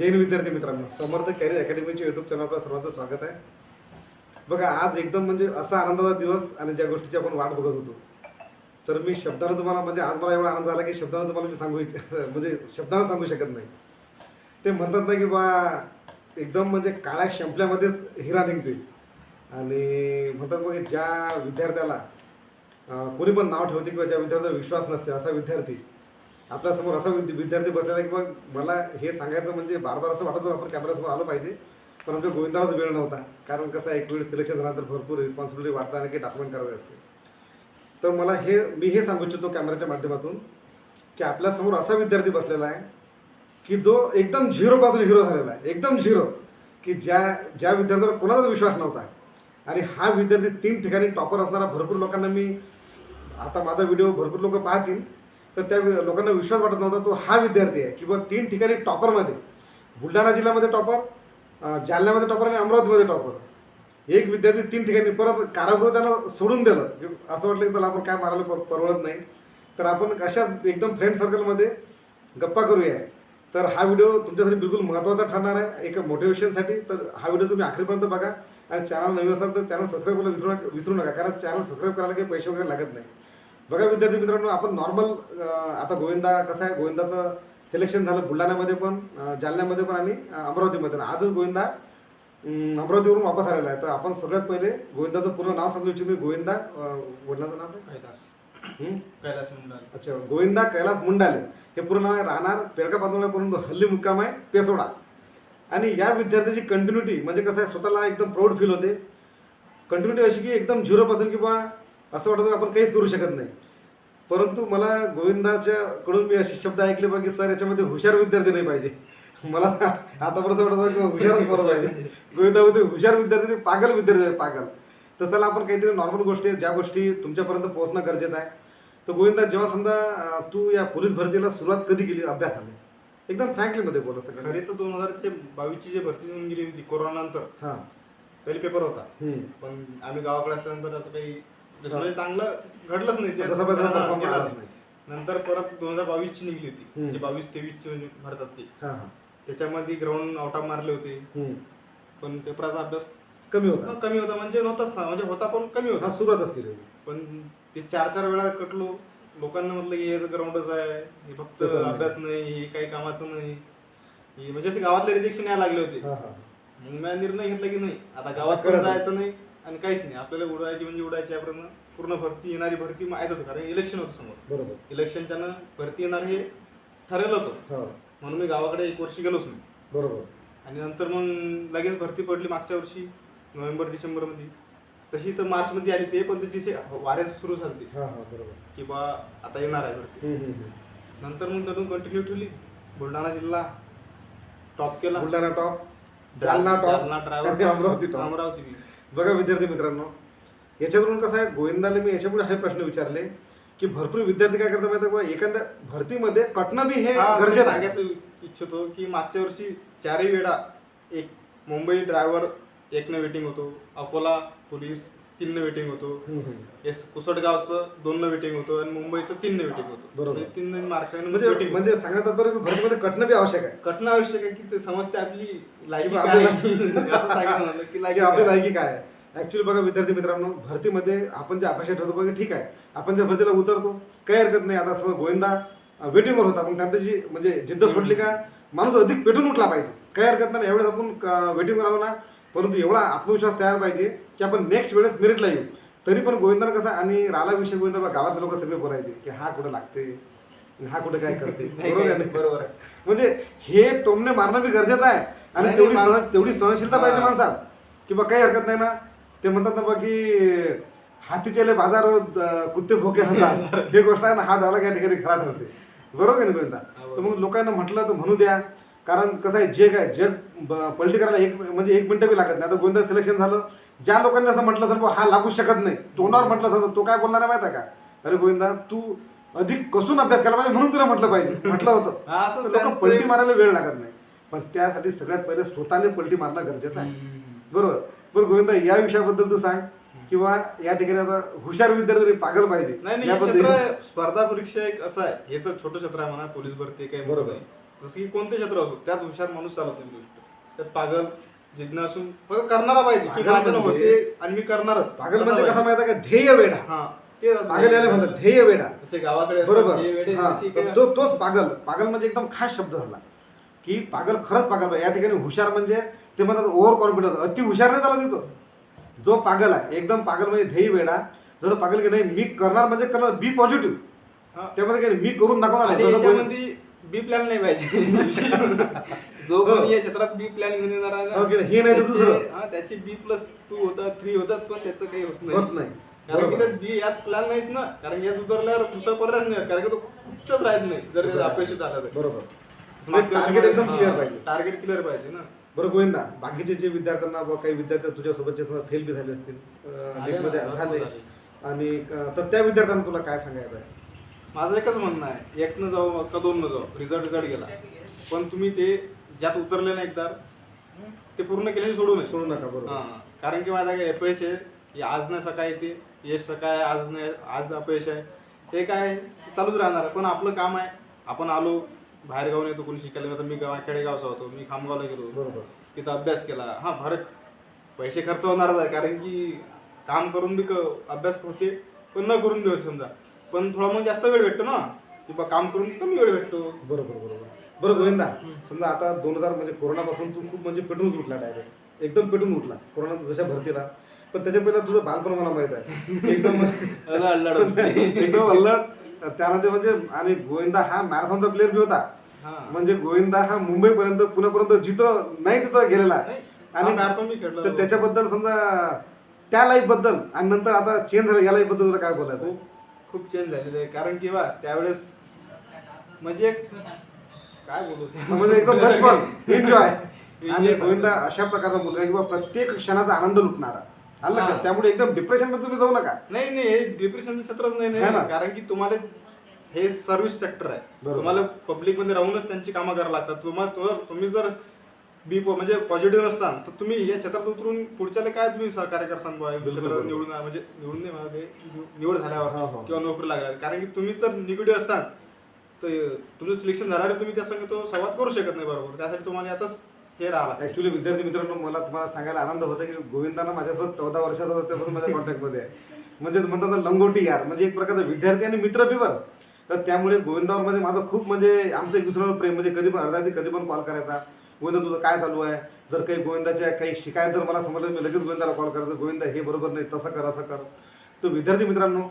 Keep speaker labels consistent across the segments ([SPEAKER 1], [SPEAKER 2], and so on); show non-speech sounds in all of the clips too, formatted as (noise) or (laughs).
[SPEAKER 1] जैन विद्यार्थी मित्रांनो. समर्थ carrier अकॅडमीच्या YouTube चॅनलवर सर्वांचं स्वागत आहे. बघा आज एकदम म्हणजे असा आनंदाचा दिवस आणि ज्या गोष्टीची आपण वाट बघत होतो. तर मी शब्दानं तुम्हाला म्हणजे आज मला एवढा आनंद झाला की शब्दानं तुम्हाला मी सांगू इच्छ- म्हणजे शब्दानं सांगू शकत नाही. ते म्हणतात ना की बा एकदम म्हणजे काळ्या शिंपल्यामध्येच हिरा निघते आणि म्हणतात बघा ज्या विद्यार्थ्याला कोणी पण नाव ठेवते किंवा ज्या विद्यार्थ्याला विश्वास नसते असा विद्यार्थी आपल्यासमोर असा विद्यार्थी बसलेला आहे की मग मला हे सांगायचं म्हणजे बार बार असं वाटत आपण कॅमेऱ्यासमोर आलं पाहिजे. पण आमच्या गोविंदालाच वेळ नव्हता. कारण कसं आहे, एक वेळ सिलेक्शन झाल्यानंतर भरपूर रिस्पॉन्सिबिलिटी वाढता आणि काही डॉक्युमेंट करावे असते तर मला हे मी हे सांगू इच्छितो कॅमेऱ्याच्या माध्यमातून की आपल्यासमोर असा विद्यार्थी बसलेला आहे की जो एकदम झिरोपासून हिरो झालेला आहे. एकदम झिरो. की ज्या ज्या विद्यार्थ्यावर कोणाचाच विश्वास नव्हता. आणि हा विद्यार्थी तीन ठिकाणी टॉपर असणारा भरपूर लोकांना मी आता माझा व्हिडिओ भरपूर लोक पाहतील. तर त्या लोकांना विश्वास वाटत नव्हता तो हा विद्यार्थी आहे. किंवा तीन ठिकाणी टॉपरमध्ये बुलढाणा जिल्ह्यामध्ये टॉपर जालन्यामध्ये टॉपर आणि अमरावतीमध्ये टॉपर. एक विद्यार्थी तीन ठिकाणी परत कारागृह त्यांना सोडून दिलं. असं वाटलं की चला आपण काय मारायला पर- परवडत नाही. तर आपण अशा एकदम फ्रेंड सर्कलमध्ये गप्पा करूया. तर हा व्हिडिओ तुमच्यासाठी बिलकुल महत्त्वाचा ठरणार आहे. एका मोटिवेशनसाठी तर हा व्हिडिओ तुम्ही आखरीपर्यंत बघा. आणि चॅनल नवीन असाल तर चॅनल सबस्क्राईब करायला विसरू नका. विसरू नका. कारण चॅनल सबस्क्राईब करायला काही पैसे वगैरे लागत नाही. बघा विद्यार्थी मित्रांनो आपण नॉर्मल आता गोविंदा कसं आहे? गोविंदाचं सिलेक्शन झालं बुलढाण्यामध्ये पण जालन्यामध्ये पण आणि अमरावतीमध्ये. पण आजच गोविंदा अमरावतीवरून वापस आलेला आहे. तर आपण सगळ्यात पहिले गोविंदाचं पूर्ण नाव सांगू इच्छितो मी. गोविंदा वडिलांचं नाव काय?
[SPEAKER 2] कैलास.
[SPEAKER 1] हं?
[SPEAKER 2] कैलास मंडल.
[SPEAKER 1] अच्छा गोविंदा कैलास मुंडाले. हे पूर्ण नाव आहे राहणार पेरका पातोळ्यापर्यंत हल्ली मुक्काम आहे पेसोडा. आणि या विद्यार्थ्याची कंटिन्युटी म्हणजे कसं आहे स्वतःला एकदम प्राऊड फील होते. कंटिन्युटी अशी की एकदम झिरोपासून किंवा असं वाटतं आपण काहीच करू शकत नाही. परंतु मला गोविंदाच्या कडून मी असे शब्द ऐकले की सर याच्यामध्ये हुशार विद्यार्थी नाही पाहिजे. (laughs) मला आतापर्यंत वाटत की हुशारच बरं पाहिजे. गोविंदामध्ये हुशार विद्यार्थी नाही, पागल विद्यार्थी पागल. तर चला आपण काहीतरी नॉर्मल गोष्टी आहेत, ज्या गोष्टी तुमच्यापर्यंत पोहोचणं गरजेचं आहे. तर गोविंदा जेव्हा समजा तू या पोलीस भरतीला सुरुवात कधी केली अभ्यासाने एकदम फ्रँकली मध्ये बोलत
[SPEAKER 2] खरी तर दोन हजारचे बावीसची जे भरती होऊन गेली होती कोरोना नंतर
[SPEAKER 1] हां.
[SPEAKER 2] पहिले पेपर होता. पण आम्ही गावाकडे असल्यानंतर असं काही जसं म्हणजे चांगलं घडलंच नाही ते.
[SPEAKER 1] जसं पाहिजे तसं
[SPEAKER 2] हा,
[SPEAKER 1] perform
[SPEAKER 2] गेला
[SPEAKER 1] आला
[SPEAKER 2] नाही. नंतर परत दोन हजार बावीस ची निघली होती.
[SPEAKER 1] हम्म.
[SPEAKER 2] म्हणजे बावीस तेवीस ची म्हणजे भरतात ती.
[SPEAKER 1] हां हां.
[SPEAKER 2] त्याच्यामध्ये ग्राउंड आउट ऑफ मारले होते.
[SPEAKER 1] हम्म.
[SPEAKER 2] पण पेपराचा अभ्यास
[SPEAKER 1] कमी होता.
[SPEAKER 2] कमी होता. म्हणजे नव्हताच म्हणजे होता पण कमी
[SPEAKER 1] हा
[SPEAKER 2] होता
[SPEAKER 1] सुरुवातच केली होती.
[SPEAKER 2] पण ते चार चार वेळा कटलो. लोकांना म्हटलं की हेच ग्राउंडच आहे. हे फक्त
[SPEAKER 1] पेपर नाही.
[SPEAKER 2] अभ्यास नाही. हे काही कामाचं नाही. हे म्हणजे असे गावातले रिजेक्शन यायला लागले होते.
[SPEAKER 1] हां हां.
[SPEAKER 2] मग मी निर्णय घेतला की नाही. आता गावात पण
[SPEAKER 1] नाही.
[SPEAKER 2] जायचं नाही. आणि काहीच नाही. आपल्याला उडवायची म्हणजे उडायची याप्रमाणे पूर्ण भरती येणारी भरती माहीत होतं कारण इलेक्शन होतं समोर.
[SPEAKER 1] बरोबर.
[SPEAKER 2] इलेक्शनच्या भरती येणार हे ठरलेलं होतं.
[SPEAKER 1] हो.
[SPEAKER 2] म्हणून मी गावाकडे एक वर्षी गेलोच नाही.
[SPEAKER 1] बरोबर.
[SPEAKER 2] आणि नंतर मग लगेच भरती पडली मागच्या वर्षी नोव्हेंबर डिसेंबरमध्ये तशी तर मार्च मध्ये आली ते पण तशी वारे सुरू झाली.
[SPEAKER 1] हां हां बरोबर.
[SPEAKER 2] की बा आता येणार आहे भरती.
[SPEAKER 1] हम्म, हम्म, हम्म.
[SPEAKER 2] नंतर मग त्यातून कंटिन्यू ठेवली. बुलढाणा जिल्हा. टॉप केला.
[SPEAKER 1] Buldhana top Jalna
[SPEAKER 2] Jalna driver
[SPEAKER 1] Amravati
[SPEAKER 2] Amravati B.
[SPEAKER 1] बघा विद्यार्थी मित्रांनो याच्यावरून कसं आहे गोविंदाला मी याच्यापुढे हे प्रश्न विचारले की भरपूर विद्यार्थी काय करतात माहिती आहे एखाद्या भरतीमध्ये कटणं बी हे गरजेचं
[SPEAKER 2] सांगायचं इच्छितो की मागच्या वर्षी चारही वेळा एक मुंबई ड्रायव्हर एकनं वेटिंग होतो अकोला पोलीस तीननं वेटिंग होतो. एस कुसटगावचं दोननं वेटिंग होतं आणि मुंबईचं तीननं वेटिंग होतं.
[SPEAKER 1] बरोबर.
[SPEAKER 2] म्हणजे तीन मार्काने
[SPEAKER 1] म्हणजे
[SPEAKER 2] वेटिंग
[SPEAKER 1] म्हणजे सांगत तात्पर्य भरतीमध्ये कटणं बी आवश्यक आहे.
[SPEAKER 2] कटण आवश्यक आहे की ते समजते आपली लायकी काय
[SPEAKER 1] आपली
[SPEAKER 2] आहे. असं की
[SPEAKER 1] की
[SPEAKER 2] लायकी
[SPEAKER 1] आपली
[SPEAKER 2] काय. (laughs)
[SPEAKER 1] लायकी काय आहे. ऍक्च्युली बघा विद्यार्थी मित्रांनो भरतीमध्ये आपण जे अपेक्षा ठरवतो बघा ठीक आहे. आपण ज्या भरतीला उतरतो काही हरकत नाही. आता समजा गोविंदा वेटिंगवर होता मग त्यांची जी म्हणजे जिद्द सोडली का माणूस अधिक पेटून उठला पाहिजे. काही हरकत नाही. यावेळेस आपण वेटिंगवर आलो ना परंतु एवढा आत्मविश्वास तयार पाहिजे की आपण नेक्स्ट वेळेस मेरिटला येऊ. तरी पण गोविंदानं कसा आणि राला विषय गोविंदा बघा, गावातले लोक सगळे बोलायचे की हा कुठं लागते हा कुठं काय करते (laughs) बरोबर. म्हणजे हे टोमणे मारणं बी गरजेचं आहे. आणि तेवढी सहन तेवढी सहनशीलता पाहिजे. माणसात. की बा काही हरकत नाही ना. ते म्हणतात ना बा की हातीचेले बाजार कुत्ते भोके (laughs) हंतात हे गोष्ट आहे ना हा डायलॉग या ठिकाणी खरा ठरते बरोबर आहे ना गोविंदा? तर मग लोकांना म्हटलं तर म्हणू द्या. कारण कसं आहे जग आहे जग पलटी करायला एक म्हणजे एक मिनिटं बी लागत नाही. आता गोविंदा सिलेक्शन झालं ज्या लोकांनी असं म्हटलं तर हा लागू शकत नाही. तोंडावर म्हटलं तर तो काय बोलणार आहे माहिती आहे का? अरे गोविंदा तू अधिक कसून अभ्यास केला पाहिजे म्हणून तुला म्हटलं पाहिजे. म्हटलं होतं.
[SPEAKER 2] असं
[SPEAKER 1] पलटी मारायला वेळ लागत नाही. पण त्यासाठी सगळ्यात पहिले स्वतःने पलटी मारणं गरजेचं आहे. बरोबर? बरं गोविंदा या विषयाबद्दल तू सांग. किंवा या ठिकाणी आता हुशार विद्यार्थी पागल पाहिजे.
[SPEAKER 2] नाही स्पर्धा परीक्षा एक असं आहे. हे तर छोटं क्षेत्र आहे म्हणा पोलीस भरती काही
[SPEAKER 1] बरोबर.
[SPEAKER 2] नाही. जसं की कोणते क्षेत्र असो त्यात हुशार माणूस चालत नाही गोष्ट त्यात पागल जिज्ञासू फक्त करणारा पाहिजे की
[SPEAKER 1] पागल
[SPEAKER 2] माझ्यानं
[SPEAKER 1] म्हणजे-
[SPEAKER 2] होते आणि मी करणारच.
[SPEAKER 1] पागल म्हणजे कसं माहिती आहे का? ध्येय वेडा.
[SPEAKER 2] हा ते
[SPEAKER 1] पागल याला म्हणतात ध्येय वेडा
[SPEAKER 2] जसे गावाकडे असतात,
[SPEAKER 1] बरोबर.
[SPEAKER 2] वेडे
[SPEAKER 1] हा,
[SPEAKER 2] जशी
[SPEAKER 1] तर
[SPEAKER 2] काय-
[SPEAKER 1] तो तोच पागल. पागल म्हणजे एकदम खास शब्द झाला. की पागल खरंच पागल पाहिजे. या ठिकाणी हुशार म्हणजे ते म्हणतात ओव्हर कॉन्फिडन्स अति हुशार नाही त्याला तिथं. जो पागल आहे एकदम पागल म्हणजे ध्येय वेडा जर पागल की नाही मी करणार म्हणजे करणार बी पॉझिटिव्ह
[SPEAKER 2] हा.
[SPEAKER 1] त्यामध्ये काय नाही, मी करून दाखवणार
[SPEAKER 2] आणि
[SPEAKER 1] आहे. जसं कोणी-
[SPEAKER 2] याच्यामध्ये बी प्लॅन नाही पाहिजे जो
[SPEAKER 1] हो.
[SPEAKER 2] कोणी या क्षेत्रात बी प्लॅन घेऊन येणार आहे
[SPEAKER 1] हो की नाही? हे नाही तर
[SPEAKER 2] त्याचे-. हा, त्याची बी प्लस टू होतात थ्री होतात पण त्याचं काही होत नाही
[SPEAKER 1] होत नाही
[SPEAKER 2] कारण की
[SPEAKER 1] बरोबर.
[SPEAKER 2] त्यात बी यात प्लॅन नाहीच ना कारण यात उतरल्यावर दुसरा पर्याय नाही कारण की तो कुठचंच राहत नाही जर
[SPEAKER 1] बरोबर.
[SPEAKER 2] अपेक्षित झाला तर
[SPEAKER 1] बरोबर टार्गेट एकदम क्लिअर पाहिजे
[SPEAKER 2] टार्गेट क्लिअर पाहिजे ना
[SPEAKER 1] बरं गोविंदा बाकीचे जे विद्यार्थ्यांना व काही विद्यार्थी तुझ्यासोबतचे फेल बी झाले असतील अं,
[SPEAKER 2] झाले.
[SPEAKER 1] आणि अं, तर त्या विद्यार्थ्यांना तुला काय सांगायचं आहे
[SPEAKER 2] माझं एकच म्हणणं आहे. एक न जाऊ का दोन न जाऊ. रिझल्ट रिझल्ट गेला. पण तुम्ही ते ज्यात उतरले ना एकदा ते पूर्ण केले सोडू नये.
[SPEAKER 1] सोडू नका बरोबर.
[SPEAKER 2] हा. कारण की माझा काय अपयश आहे. हे आज नाही सकाळी येते. यश सकाळी आज नाही आज अपयश आहे. हे काय चालूच राहणार. पण आपलं काम आहे. आपण आलो बाहेर गावून येतो कोणी शिकायला गेलं तर मी गाव खेडेगावचा होतो मी खामगावला गेलो.
[SPEAKER 1] बरोबर.
[SPEAKER 2] तिथं अभ्यास केला. हा फरक. पैसे खर्च होणारच आहे. कारण की काम करून बी क- अभ्यास होते पण न करून बी होते समजा. पण थोडा मग जास्त वेळ भेटतो ना. की बा काम करून कमी वेळ भेटतो.
[SPEAKER 1] बरोबर बरोबर. बरं गोविंदा समजा आता दोन हजार म्हणजे कोरोनापासून तू खूप म्हणजे पेटून उठला डायरेक्ट एकदम पेटून उठला. कोरोना जशा भरतीला. पण त्याच्या पहिला तुझं बालपण मला माहीत आहे. एकदम (laughs)
[SPEAKER 2] होते.
[SPEAKER 1] एकदम अल्लड. त्यामध्ये म्हणजे आणि गोविंदा हा मॅरेथॉनचा प्लेअर बी होता.
[SPEAKER 2] हा.
[SPEAKER 1] म्हणजे गोविंदा हा मुंबईपर्यंत पुण्यापर्यंत जिथं नाही तिथं गेलेला. आहे आणि
[SPEAKER 2] हा marathon बी खेळला.
[SPEAKER 1] तर त्याच्याबद्दल समजा त्या लाईफबद्दल आणि नंतर आता चेंज झालं या लाईफबद्दल तुला काय बोलायचं? आहे?
[SPEAKER 2] खूप चेंज झालेलं आहे कारण की बा त्यावेळेस म्हणजे काय बोलू?
[SPEAKER 1] म्हणजे एकदम (laughs) बचपन एन्जॉय आणि. गोविंदा अशा प्रकारचा मुलगा किंवा प्रत्येक क्षणाचा आनंद लुटणारा आलं लक्षात. त्यामुळे एकदम डिप्रेशनमध्ये तुम्ही जाऊ नका
[SPEAKER 2] नाही नाही हे डिप्रेशनचं क्षेत्रच नाही
[SPEAKER 1] ना?
[SPEAKER 2] नाही कारण की तुम्हाला हे सर्व्हिस सेक्टर आहे. तुम्हाला पब्लिकमध्ये राहूनच त्यांची कामं करावं लागतात तुम्हाला- तुम्ही जर बी म्हणजे पॉझिटिव्ह नसताल तर तुम्ही या क्षेत्रात उतरून पुढच्याला काय तुम्ही सहकार्य करसान बुवा, हे. निवडून म्हणजे निवडून नाही ते निवड
[SPEAKER 1] हा, हा.
[SPEAKER 2] झाल्यावर किंवा नोकरी लागल्यावर. कारण की तुम्ही जर निगेटिव्ह असताल तर तुमचं सिलेक्शन झाल्यावर तुम्ही त्या संग तो संवाद करू शकत नाही बरोबर. त्यासाठी तुम्हाला यातच हे राहिला
[SPEAKER 1] ऍक्च्युली विद्यार्थी मित्रांनो मला तुम्हाला सांगायला आनंद होता की गोविंदाना माझ्यासोबत चौदा वर्षाचा होता त्यापासून माझ्या कॉन्टॅक्टमध्ये आहे. म्हणजे म्हणतात ना लंगोटी यार. म्हणजे एक प्रकारचा विद्यार्थी आणि मित्र बरं. तर त्यामुळे गोविंदावर म्हणजे माझं खूप म्हणजे आमचं एक दुसऱ्यावर प्रेम म्हणजे कधी पण अर्धा कधी पण कॉल करायचा. गोविंदा तुझं काय चालू आहे? जर काही गोविंदाच्या काही शिकायत जर मला समजलं मी लगेच गोविंदाला कॉल करायचं. गोविंदा हे बरोबर नाही तसं कर असं कर. तर विद्यार्थी मित्रांनो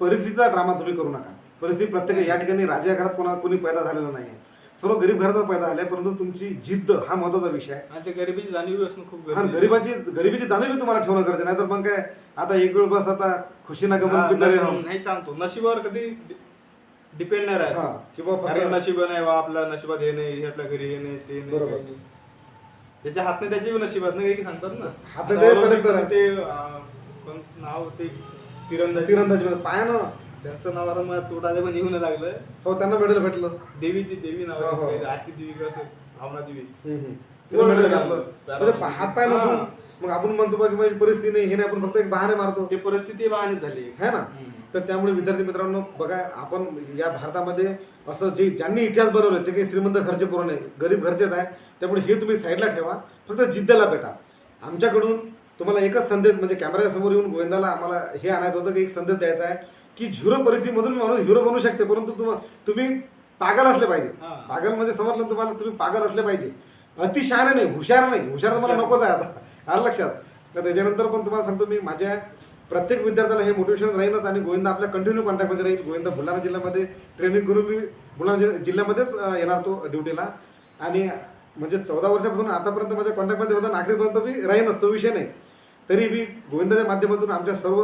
[SPEAKER 1] परिस्थितीचा ड्रामा तुम्ही करू नका. परिस्थिती प्रत्येक या ठिकाणी राजा घरात कोणा कोणी पैदा झालेला नाही आहे सर्व गरीब घरातच पैदा झाले परंतु तुमची जिद्द हा महत्त्वाचा विषय आहे.
[SPEAKER 2] आणि गरिबीची जाणीव असणं खूप
[SPEAKER 1] हा. गरिबाची गरिबीची जाणीव तुम्हाला ठेवणं गरजेचं नाही तर मग काय आता एक वेळ बस आता खुशी ना गमन.
[SPEAKER 2] नाही सांगतो नशिबावर कधी डिपेंड नाही
[SPEAKER 1] हा, किंवा फक्त-
[SPEAKER 2] नशीब नाही बा आपल्या नशिबात हे नाही हे आपल्या घरी हे नाही ते नाही
[SPEAKER 1] बरोबर.
[SPEAKER 2] काही नाही. त्याच्या हात नाही त्याची बी नशिबात नाही काही सांगतात ना.
[SPEAKER 1] हातनं
[SPEAKER 2] आता
[SPEAKER 1] ते
[SPEAKER 2] अं, कोण नाव ते तिरंदाजी.
[SPEAKER 1] तिरंदाजी मध्ये. पायानं.
[SPEAKER 2] त्यांचं नाव आता मला तोटाले पण येऊन लागलं.
[SPEAKER 1] हो त्यांना मेडल भेटलं.
[SPEAKER 2] देवी ती देवी नाव
[SPEAKER 1] हो, हो.
[SPEAKER 2] आहे. आरती देवी कसं भावना देवी.
[SPEAKER 1] हात पाय नसून. मग आपण म्हणतो बा की माझी परिस्थिती नाही हे नाही आपण फक्त एक बहाणे मारतो.
[SPEAKER 2] ते परिस्थिती वाहने झाली.
[SPEAKER 1] है ना. तर त्यामुळे विद्यार्थी मित्रांनो बघा आपण या भारतामध्ये असं जे ज्यांनी इतिहास बनवले ते काही श्रीमंत घरचे करू नये गरीब घरचेच आहे. त्यामुळे हे तुम्ही साईडला ठेवा. फक्त जिद्दला भेटा. आमच्याकडून तुम्हाला एकच संदेश म्हणजे कॅमेऱ्यासमोर येऊन गोविंदाला आम्हाला हे आणायचं होतं की एक संदेश द्यायचा आहे की झिरो परिस्थितीमधून माणूस हिरो बनू शकते परंतु तुम तुम्ही पागल असले पाहिजे. पागल म्हणजे समजलं तुम्हाला तुम्ही पागल असले पाहिजे. अतिशहाणे नाही हुशार नाही हुशार मला नकोच आहे आता. आलं लक्षात. तर त्याच्यानंतर पण तुम्हाला सांगतो मी माझ्या प्रत्येक विद्यार्थ्याला हे मोटिवेशन राहीलच आणि गोविंदा आपल्या कंटिन्यू कॉन्टॅक्टमध्ये राहील. गोविंदा बुलढाणा जिल्ह्यामध्ये ट्रेनिंग करून मी बुलढाणा जिल्ह्या- जिल्ह्यामध्येच येणार तो ड्युटीला आणि म्हणजे चौदा वर्षापासून आतापर्यंत माझ्या कॉन्टॅक्टमध्ये होता नागरिकपर्यंत मी राहीनच तो विषय नाही. तरी मी गोविंदाच्या माध्यमातून आमच्या सर्व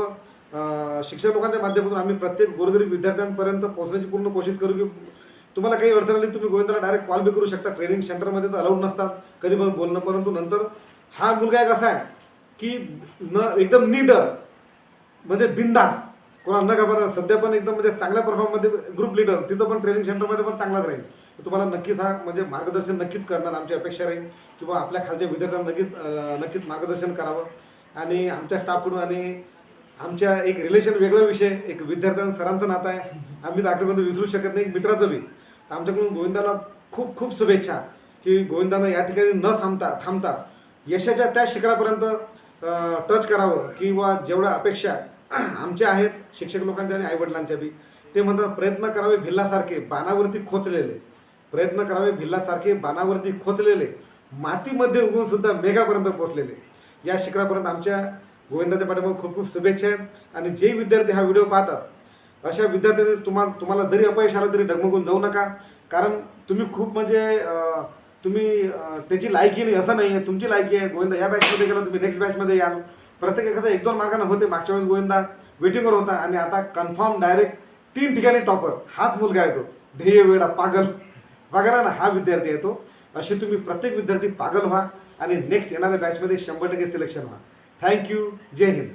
[SPEAKER 1] शिक्षक लोकांच्या माध्यमातून आम्ही प्रत्येक गोरगरीब विद्यार्थ्यांपर्यंत पोहोचण्याची पूर्ण कोशिश करू की तुम्हाला काही अडचण आली तुम्ही गोविंदाला डायरेक्ट कॉल बी करू शकता. ट्रेनिंग सेंटरमध्ये तर अलाउड नसतात. कधी पण बोलणं परंतु नंतर हा मुलगा एक असा आहे की न एकदम नीडर म्हणजे बिंदास कोणाला न घाबरणार सध्या पण एकदम म्हणजे चांगल्या परफॉर्ममध्ये ग्रुप लिडर तिथं पण ट्रेनिंग सेंटरमध्ये पण चांगलाच राहील. तुम्हाला नक्कीच हा म्हणजे मार्गदर्शन नक्कीच करणार आमची अपेक्षा राहील. किंवा आपल्या खालच्या विद्यार्थ्यांना नक्कीच नक्कीच मार्गदर्शन करावं. आणि आमच्या स्टाफकडून आणि आमच्या एक रिलेशन वेगळा विषय एक विद्यार्थ्यांना सरांचं नातं आहे. आम्ही तर आखरीपर्यंत विसरू शकत नाही एक मित्राचं बी. आमच्याकडून गोविंदाला खूप खूप शुभेच्छा की गोविंदानं या ठिकाणी न थांबता थांबता यशाच्या त्या शिखरापर्यंत टच करावं किंवा जेवढ्या अपेक्षा (clears throat) आमच्या आहेत शिक्षक लोकांच्या आणि आईवडिलांच्या बी ते म्हणतात प्रयत्न करावे भिल्लासारखे बाणावरती खोचलेले. प्रयत्न करावे भिल्लासारखे बाणावरती खोचलेले. मातीमध्ये उगून सुद्धा मेघापर्यंत पोहोचलेले. या शिखरापर्यंत आमच्या गोविंदाच्या पाठीमागे खूप खूप शुभेच्छा आहेत. आणि जे विद्यार्थी हा व्हिडिओ पाहतात अशा विद्यार्थ्यांनी तुम्हाला तुम्हाला जरी अपयश आलं तरी डगमगून जाऊ नका. कारण तुम्ही खूप म्हणजे तुम्ही त्याची लायकी नाही असं नाही आहे तुमची लायकी आहे. गोविंदा या बॅचमध्ये गेला तुम्ही नेक्स्ट बॅचमध्ये याल. प्रत्येक एखादा एक दोन मार्गाने होते. मागच्या वेळेस गोविंदा वेटिंगवर होता. आणि आता कन्फर्म डायरेक्ट तीन ठिकाणी टॉपर हाच मुलगा येतो ध्येय वेडा पागल. बघायला ना हा विद्यार्थी येतो असे तुम्ही प्रत्येक विद्यार्थी पागल व्हा. आणि नेक्स्ट येणाऱ्या बॅचमध्ये शंभर टक्के सिलेक्शन व्हा. थँक्यू जय हिंद.